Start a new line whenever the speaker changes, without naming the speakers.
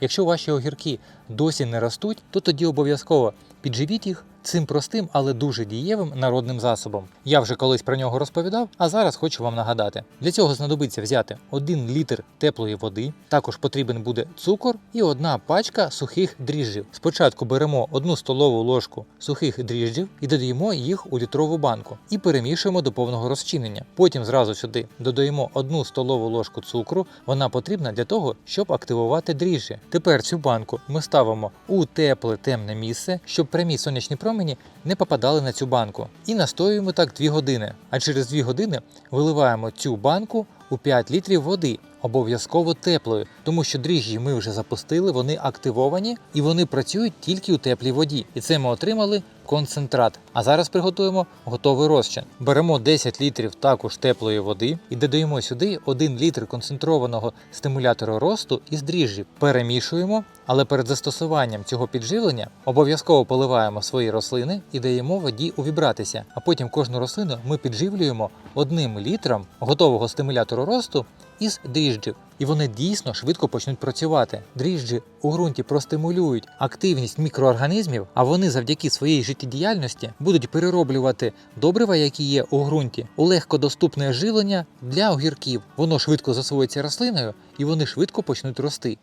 Якщо ваші огірки досі не ростуть, то тоді обов'язково підживіть їх цим простим, але дуже дієвим народним засобом. Я вже колись про нього розповідав, а зараз хочу вам нагадати. Для цього знадобиться взяти 1 літр теплої води, також потрібен буде цукор і одна пачка сухих дріжджів. Спочатку беремо одну столову ложку сухих дріжджів і додаємо їх у літрову банку і перемішуємо до повного розчинення. Потім зразу сюди додаємо одну столову ложку цукру. Вона потрібна для того, щоб активувати дріжджі. Тепер цю банку ми ставимо у тепле темне місце, щоб прямі сонячні промені не попадали на цю банку. І настоюємо так 2 години. А через 2 години виливаємо цю банку у 5 літрів води, обов'язково теплою, тому що дріжджі ми вже запустили, вони активовані і вони працюють тільки у теплій воді. І це ми отримали концентрат. А зараз приготуємо готовий розчин. Беремо 10 літрів також теплої води і додаємо сюди 1 літр концентрованого стимулятора росту із дріжджів. Перемішуємо, але перед застосуванням цього підживлення обов'язково поливаємо свої рослини і даємо воді увібратися. А потім кожну рослину ми підживлюємо одним літром готового стимулятора росту із дріжджів. І вони дійсно швидко почнуть працювати. Дріжджі у ґрунті простимулюють активність мікроорганізмів, а вони завдяки своїй життєдіяльності будуть перероблювати добрива, які є у ґрунті, у легкодоступне живлення для огірків. Воно швидко засвоїться рослиною і вони швидко почнуть рости.